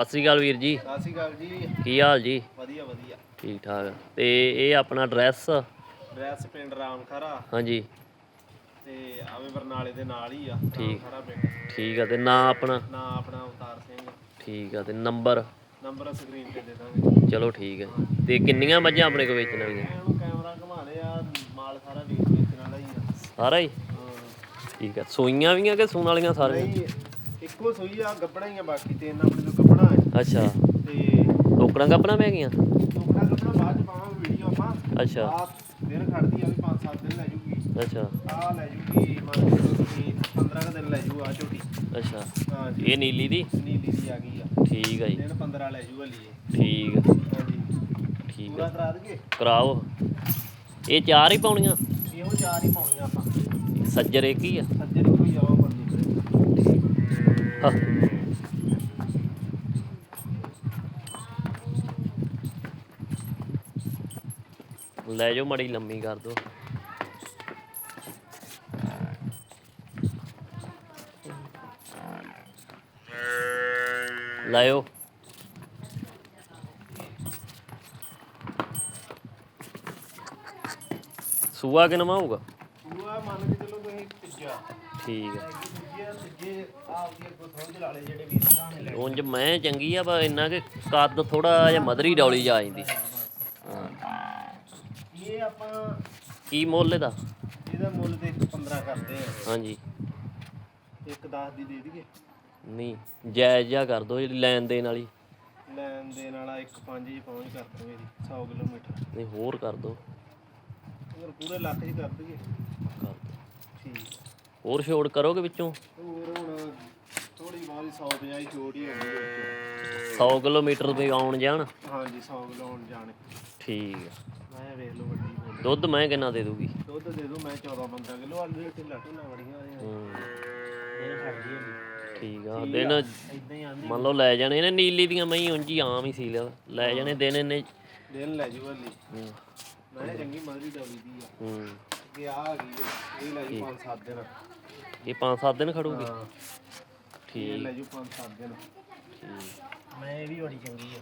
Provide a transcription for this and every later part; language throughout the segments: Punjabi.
ਸਤਿ ਸ੍ਰੀ ਅਕਾਲ ਵੀਰ ਜੀ। ਸਤਿ ਸ਼੍ਰੀ ਅਕਾਲ ਜੀ। ਕੀ ਹਾਲ ਜੀ? ਵਧੀਆ ਵਧੀਆ। ਠੀਕ ਠਾਕ। ਤੇ ਇਹ ਆਪਣਾ ਐਡਰੈਸ ਡਰੈਸ ਪਿੰਡ ਰਾਮਖਰਾ। ਹਾਂਜੀ। ਤੇ ਆਵੇ ਬਰਨਾਲੇ ਦੇ ਨਾਲ ਹੀ ਆ ਠੀਕ। ਰਾਮਖਰਾ ਪਿੰਡ। ਠੀਕ ਆ ਤੇ ਨਾਂ ਆਪਣਾ? ਨਾਂ ਆਪਣਾ ਅਵਤਾਰ ਸਿੰਘ। ਠੀਕ ਆ ਤੇ ਨੰਬਰ? ਨੰਬਰ ਸਕਰੀਨ ਤੇ ਦੇ ਦਾਂਗੇ। ਚਲੋ ਠੀਕ ਹੈ ਤੇ ਕਿੰਨੀਆਂ ਮੱਝਾਂ ਆਪਣੇ ਕੋਲ ਵੇਚਣ ਵਾਲੀਆਂ? ਇਹਨੂੰ ਕੈਮਰਾ ਘੁਮਾ ਆ ਮਾਲ ਸਾਰਾ ਵੇਚ ਵੇਚਣ ਵਾਲਾ ਹੀ ਆ। ਸਾਰਾ ਹੀ? ਹਾਂ। ਠੀਕ ਆ ਸੂਈਆਂ ਵੀ ਆ ਕਿ ਸੂਣ ਵਾਲੀਆਂ ਸਾਰੀਆਂ? ਨਹੀਂ ਇੱਕੋ ਸੂਈ ਆ ਗੱਬਣਾ ਹੀ ਆ ਬਾਕੀ ਤੇ ਇਹਨਾਂ ਆਪਣੇ ਤੋਂ ਅੱਛਾ। ਤੇ ਟੋਕਰਾਂ ਕੱਪਣਾ ਪੈ ਗਈਆਂ? ਟੁਕੜਾ ਗੱਬਣਾ ਬਾਅਦ ਚ ਪਾਵਾਂਗੇ ਵੀਡੀਓ ਆਪਾਂ। ਅੱਛਾ। ਆ ਦਿਨ ਖੜਦੀ ਆ ਵੀ 5-7 ਦਿਨ ਲੈ ਜੂਗੀ। ਅੱਛਾ। ਆ ਲੈ ਜੂਗੀ ਮੰਨ ਤੁਸੀਂ 15 ਕੁ ਦਿਨ ਲੈ ਜੂ ਆ ਝੋਟੀ। ਅੱਛਾ। ਹਾਂ ਜੀ। ਇਹ ਨੀਲੀ ਦੀ? ਨੀਲੀ ਦੀ ਆ ਗਈ ਆ। ਠੀਕ ਆ ਜੀ। ਦਿਨ 15 ਲੈ ਜੂ ਹਲੀ ਠੀਕ ਆ। ਠੀਕ ਪੂਰਾ ਕਰਾ ਦਈਏ? ਕਰਾਓ। ਇਹ ਚਾਰ ਹੀ ਪਾਉਣੀਆਂ? ਇਹੋ ਚਾਰ ਹੀ ਪਾਉਣੀਆਂ ਆਪਾਂ। ਸੱਜਰ ਇੱਕ ਹੀ ਆ। ਸੱਜੇ ਨੂੰ ਕੋਈ ਆਵਾ ਕਰੇ ਹਾਂ। ਲੈ ਜਾਓ ਮੜੀ ਲੰਮੀ ਕਰ ਦੋ। ਲਾਇਓ। ਸੂਆ ਕਿ ਹੋਊਗਾ? ਪੂਰਾ ਮੰਨ ਕੇ ਚਲੋ ਤੁਸੀਂ ਤੀਜਾ। ਠੀਕ ਹੈ ਉਂਝ ਮੈਂ ਚੰਗੀ ਆ ਪਰ ਇੰਨਾ ਕਿ ਕੱਦ ਥੋੜਾ ਜਿਹਾ ਮਧਰੀ ਡੌਲੀ ਜਾ ਜਾਂਦੀ। ਆਪਾਂ ਕੀ ਮੁੱਲ ਇਹਦਾ? ਇਹਦਾ ਮੁੱਲ ਤੇ 15 ਕਰਦੇ ਆ। ਹਾਂਜੀ। ਇੱਕ 10 ਦੀ ਦੇ ਦਈਏ। ਨਹੀਂ ਜਾਇਜ਼ ਜਿਹਾ ਕਰ ਦੋ ਜਿਹੜੀ ਲੈਣ ਦੇਣ ਵਾਲੀ। ਲੈਣ ਦੇਣ ਵਾਲਾ ਇੱਕ 5 ਜੀ ਪਹੁੰਚ ਕਰ ਦਾਂਗੇ ਜੀ 100 ਕਿਲੋਮੀਟਰ। ਨਹੀਂ ਹੋਰ ਕਰ ਦੋ ਅਗਰ ਪੂਰੇ ਲੱਖ ਜੀ ਕਰ ਦਈਏ। ਕਰ ਦੋ ਠੀਕ। ਹੋਰ ਛੋੜ ਕਰੋਗੇ ਵਿੱਚੋਂ? ਹੋਰ ਹੁਣ ਥੋੜੀ ਬਾਹਲੀ 150 ਹੀ ਛੋਟ ਹੀ ਹੋਣੀ ਵਿੱਚ 100 ਕਿਲੋਮੀਟਰ ਵੀ ਆਉਣ ਜਾਣ? ਹਾਂਜੀ 100 ਕਿਲੋ ਹੁਣ ਜਾਣੇ। ਠੀਕ ਆ। ਮੈਂ ਵੇਖ ਲਓ ਵੱਡੀ ਬੋਲੀ। ਦੁੱਧ ਮੈਂ ਕਿੰਨਾ ਦੇ ਦੂਗੀ? ਦੁੱਧ ਦੇ ਦੋ ਮੈਂ 14 15 ਕਿਲੋ ਆਲੂ ਦੇ ਢਿੱਲਾ ਢਿੱਲਾ ਬੜੀਆਂ ਆ। ਹੂੰ, ਇਹ ਖੜਦੀ ਹੁੰਦੀ ਠੀਕ ਆ ਦਿਨ ਇਦਾਂ ਹੀ ਆਂਦੀ। ਮੰਨ ਲਓ ਲੈ ਜਾਣੇ ਨੇ ਨੀਲੀ ਦੀਆਂ ਮੈਂ ਉਂਝ ਹੀ ਆਮ ਹੀ ਸੀ ਲਿਆ ਲੈ ਜਾਣੇ ਦਿਨ ਇਹਨੇ। ਦਿਨ ਲੈ ਜੂ ਹੂੰ, ਮੈਂ ਕਿਹਾ ਚੰਗੀ ਮਦਰੀ ਡੌਲੀ ਦੀ ਆ। ਹੂੰ। ਕਿ ਆ ਆ ਗਈ ਇਹ। ਇਹ ਲੈ ਜੂ 5-7 ਦਿਨ। ਇਹ 5-7 ਦਿਨ ਖੜੂਗੀ? ਹਾਂ। ਇਹ ਠੀਕ। ਲੈ ਜੂ 5-7 ਦਿਨ। ਮੈਂ ਇਹ ਵੀ ਬੜੀ ਚੰਗੀ ਆ।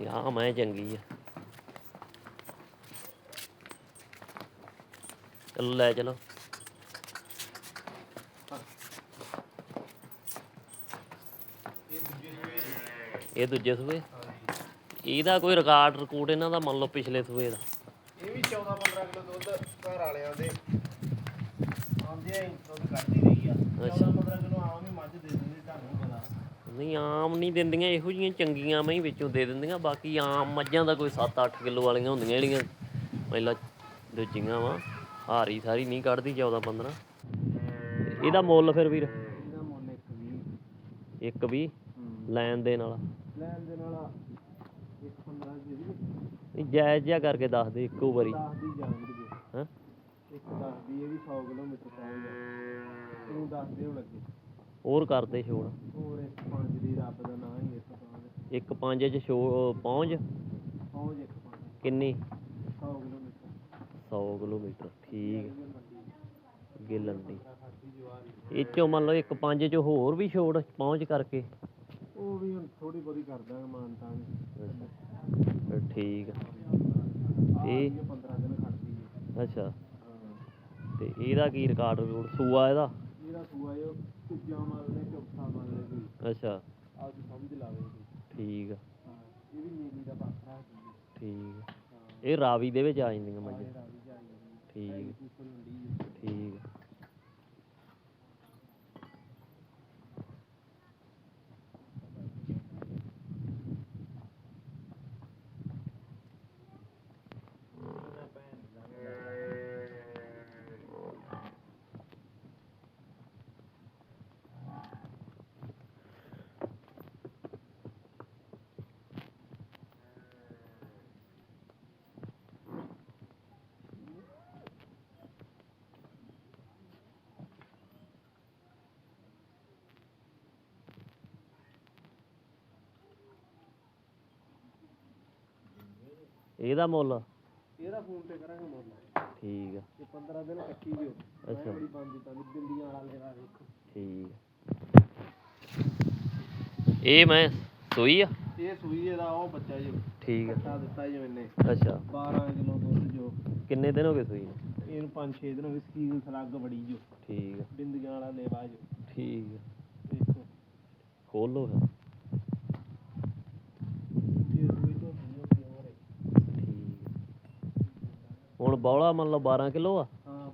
ਯਾ ਮੈਂ ਚੰਗੀ ਆ। ਚਲੋ ਲੈ ਚਲੋ। ਇਹ ਦੂਜੇ ਸੂਏ? ਇਹਦਾ ਕੋਈ ਰਿਕਾਰਡ ਰਿਕੂਡ ਇਹਨਾਂ ਦਾ ਮੰਨ ਲਓ ਪਿਛਲੇ ਸੂਏ ਦਾ। ਇਹ ਵੀ 14-15 ਕਿਲੋ ਦੁੱਧ ਘਰ ਵਾਲਿਆਂ ਦੇ। ਆਉਂਦੇ ਆ ਦੁੱਧ ਕੱਢਦੀ ਰਹੀ ਆ। 14-15 ਕਿਲੋ ਆਮ ਹੀ ਮੱਝ ਦੇ ਦਿੰਦੇ ਨਹੀਂ ਆਮ ਨਹੀਂ ਦਿੰਦੀਆਂ ਇਹੋ ਜੀਆਂ ਚੰਗੀਆਂ ਮੈਂ ਵਿੱਚੋਂ ਦੇ ਦਿੰਦੀਆਂ। ਬਾਕੀ ਆਮ ਮੱਝਾਂ ਦਾ ਕੋਈ 7-8 ਕਿਲੋ ਵਾਲੀਆਂ ਹੁੰਦੀਆਂ ਜਿਹੜੀਆਂ ਪਹਿਲਾਂ ਦੂਜੀਆਂ ਵਾ। ਹਾਰੀ ਸਾਰੀ ਨਹੀਂ ਕੱਢਦੀ 14-15 ਇਹਦਾ ਮੁੱਲ ਫਿਰ ਵੀਰ? ਇਹਦਾ ਮੁੱਲ ਲੈਣ ਦੇਣ ਵਾਲਾ? ਲੈਣ ਦੇ ਨਾਲ ਇੱਕ 15 ਦੇ ਦੀ ਨਹੀਂ ਜਾਇਜ਼ ਜਿਹਾ ਕਰਕੇ ਦੱਸ ਦੇ ਇੱਕੋ ਵਾਰੀ। 10 ਦੀ ਜਾਣਗੇ ਹਾਂ? ਇੱਕ 10 ਦੀ ਇਹ ਵੀ 100 ਕਿਲੋਮੀਟਰ ਪਾਉਂਦਾ ਤੂੰ ਦੱਸ ਦੇ ਹੁਣ ਅੱਗੇ। ਹੋਰ ਕਰਦੇ ਛੋੜ ਹੋਰ ਇੱਕ 5 ਦੀ ਰੱਬ ਦਾ ਨਾਂ ਹੀ ਇੱਕ ਪਾਉਂਦਾ ਇੱਕ ਪੰਜ ਚ ਛੋ ਪਹੁੰਚ ਪਹੁੰਚ ਇੱਕ 5 ਕਿੰਨੀ? 100 ਕਿਲੋਮੀਟਰ। 100 ਕਿਲੋਮੀਟਰ ਠੀਕ। ਖਾਦੀ ਜਵਾਰ ਇਹ ਚੋਂ ਮੰਨ ਲਓ ਇੱਕ ਪੰਜ ਚ ਹੋਰ ਵੀ ਛੋੜ ਪਹੁੰਚ ਕਰਕੇ। ਉਹ ਵੀ ਹੁਣ ਥੋੜੀ ਬਹੁਤੀ ਕਰ ਦਾਂਗੇ ਮਾਨਤਾ ਨੇ ਠੀਕ ਇਹ 15 ਦਿਨ ਖੜਦੀ ਹੈ ਅੱਛਾ। ਤੇ ਇਹਦਾ ਕੀ ਰਿਕਾਰਡ ਰੂਡ ਸੂਆ ਇਹਦਾ? ਸੂਆ ਤੀਜਾ ਚੌਥਾ ਕੋਈ। ਅੱਛਾ। ਆਪ ਦੀ ਸਮਝ ਲਾਵੇ ਕੋਈ ਠੀਕ ਆ। ਹਾਂ ਇਹ ਵੀ ਨੀਲੀ ਦਾ ਪਾਸਾ ਹੈ। ਠੀਕ ਆ। ਹਾਂ। ਇਹ ਰਾਵੀ ਦੇ ਵਿੱਚ ਆ ਜਾਂਦੀਆਂ ਮੱਝਾਂ ਇਹ ਰਾਵੀ ਜਾਈ ਠੀਕ ਆ, ਪੀਪਲ ਮੰਡੀ ਹੈ ਠੀਕ ਆ। ਇਹਦਾ ਮੁੱਲ? ਇਹਦਾ ਫੋਨ ਤੇ ਕਰਾਂਗੇ ਮੁੱਲ। ਠੀਕ ਆ। ਤੇ 15 ਦਿਨ ਕੱਟੀ ਦਿਓ। ਅੱਛਾ। ਬੜੀ ਬੰਦੀ ਤਾਂ ਬਿੰਦੀਆਂ ਵਾਲਾ ਲੈਵਾ ਵੇਖੋ। ਠੀਕ ਇਹ ਮੈਂ ਸੋਈ ਆ? ਇਹ ਸੂਈ ਇਹਦਾ ਉਹ ਬੱਚਾ ਜੋ। ਠੀਕ ਆ। ਕੱਟਾ ਦਿੱਤਾ ਜੋ ਇਹਨੇ ਅੱਛਾ। 12 ਕਿਲੋ ਦੁੱਧ ਜੋ। ਕਿੰਨੇ ਦਿਨ ਹੋ ਗਏ ਸੋਈ ਨੂੰ? ਇਹਨੂੰ 5-6 ਦਿਨ ਹੋ ਗਏ ਸਕੀਲ ਸਲੱਗ ਬੜੀ ਜੋ। ਠੀਕ ਆ। ਬਿੰਦੀਆਂ ਵਾਲਾ ਲੈਵਾ ਜੋ। ਠੀਕ ਆ। ਵੇਖੋ ਖੋਲ ਲੋ ਫਿਰ ਇਹ ਸੂਈ ਤੋਂ ਹੋ ਗਈ ਹੋਰ ਹੈ। ਠੀਕ ਆ। ਹੁਣ ਬੌਲਾ ਮੰਨ ਲਓ 12 ਕਿਲੋ ਆ। ਹਾਂ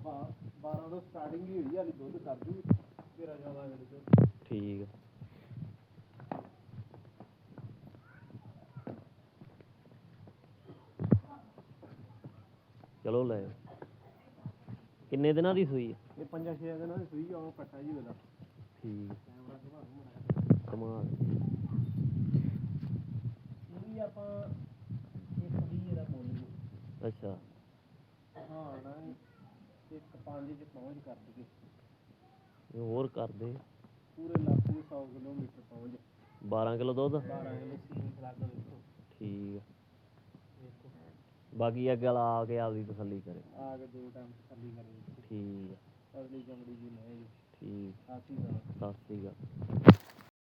12 ਤੋਂ ਸਟਾਰਟਿੰਗ ਹੀ ਹੋਈ ਹਾਲੀ ਦੁੱਧ ਕਰ ਦੂ ਤੇਰਾ ਜ਼ਿਆਦਾ ਕਰ ਦੋ ਠੀਕ ਆ। ਚਲੋ ਲੈ। ਕਿੰਨੇ ਦਿਨਾਂ ਦੀ ਸੂਈ ਆ? ਇਹ ਪੰਜਾਂ ਛੇ ਦਿਨਾਂ ਦੀ ਸੂਈ ਆ ਉਹ ਕੱਟਾ ਜੀ ਉਹਦਾ। ਠੀਕ ਕਮਾਲ। ਇਹ ਵੀ ਆਪਾਂ ਇੱਕ ਵੀ ਇਹਦਾ ਮੁੱਲ ਜੀ ਅੱਛਾ। ਹਾਂ ਨਾ ਇੱਕ ਪੰਜ ਚ ਪਹੁੰਚ ਕਰ ਦਈਏ। ਇਹ ਹੋਰ ਕਰ ਦੇ। ਪੂਰੇ ਦੇ 100 ਕਿਲੋਮੀਟਰ ਪਹੁੰਚ। 12 ਕਿਲੋ ਦੁੱਧ? 12 ਕਿਲੋ ਸੀਨ ਸਲੱਗ ਵੇਖੋ ਠੀਕ ਆ। ਬਾਕੀ ਅੱਗੇ ਵਾਲਾ ਆ ਕੇ ਆਪਦੀ ਤਸੱਲੀ ਕਰੇ। ਆ ਕੇ ਦੋ ਟਾਈਮ ਥੱਲੀ ਕਰੇ। ਠੀਕ ਆ। ਅਗਲੀ ਚਮੜੀ ਜੀ ਨਹੀਂ ਠੀਕ। ਆਸੀ ਦਾ ਸਤਿ ਸ੍ਰੀ ਅਕਾਲ।